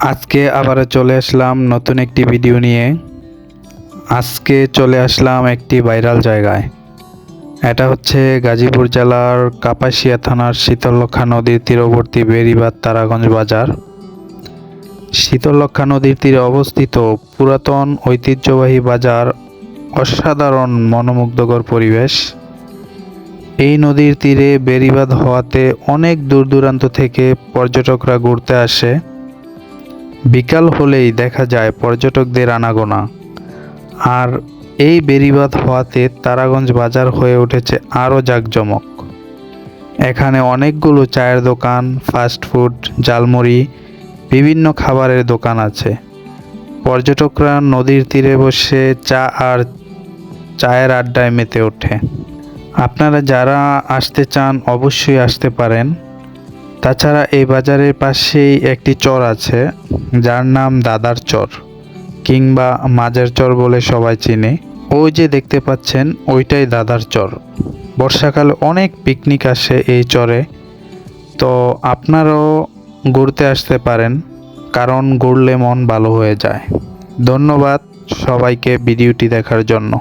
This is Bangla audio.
আজকে আবার চলে আসলাম নতুন একটি ভিডিও নিয়ে। আজকে চলে আসলাম একটি ভাইরাল জায়গায়। এটা হচ্ছে গাজীপুর জেলার কাপাসিয়া থানার শীতলক্ষা নদীর তীরবর্তী বেরিবাদ তারাগঞ্জ বাজার। শীতলক্ষা নদীর তীরে অবস্থিত পুরাতন ঐতিহ্যবাহী বাজার, অসাধারণ মনোমুগ্ধকর পরিবেশ। এই নদীর তীরে বেরিবাদ হওয়াতে অনেক দূর দূরান্ত থেকে পর্যটকরা ঘুরতে আসে। বিকাল হলেই দেখা যায় পর্যটকদের আনাগোনা। আর এই বেরিবাদ হওয়াতে তারাগঞ্জ বাজার হয়ে উঠেছে আরও জাঁকজমক। এখানে অনেকগুলো চায়ের দোকান, ফাস্ট ফুড জালমুড়ি বিভিন্ন খাবারের দোকান আছে। পর্যটকরা নদীর তীরে বসে চা আর চায়ের আড্ডায় মেতে ওঠে। আপনারা যারা আসতে চান অবশ্যই আসতে পারেন। তাছাড়া এই বাজারের পাশেই একটি চর আছে, যার নাম দাদার চর, কিংবা মাজার চর বলে সবাই চিনে। ওই যে দেখতে পাচ্ছেন, ওইটাই দাদার চর। বর্ষাকালে অনেক পিকনিক আসে এই চরে। তো আপনারাও ঘুরতে আসতে পারেন, কারণ ঘুরলে মন ভালো হয়ে যায়। ধন্যবাদ সবাইকে ভিডিওটি দেখার জন্য।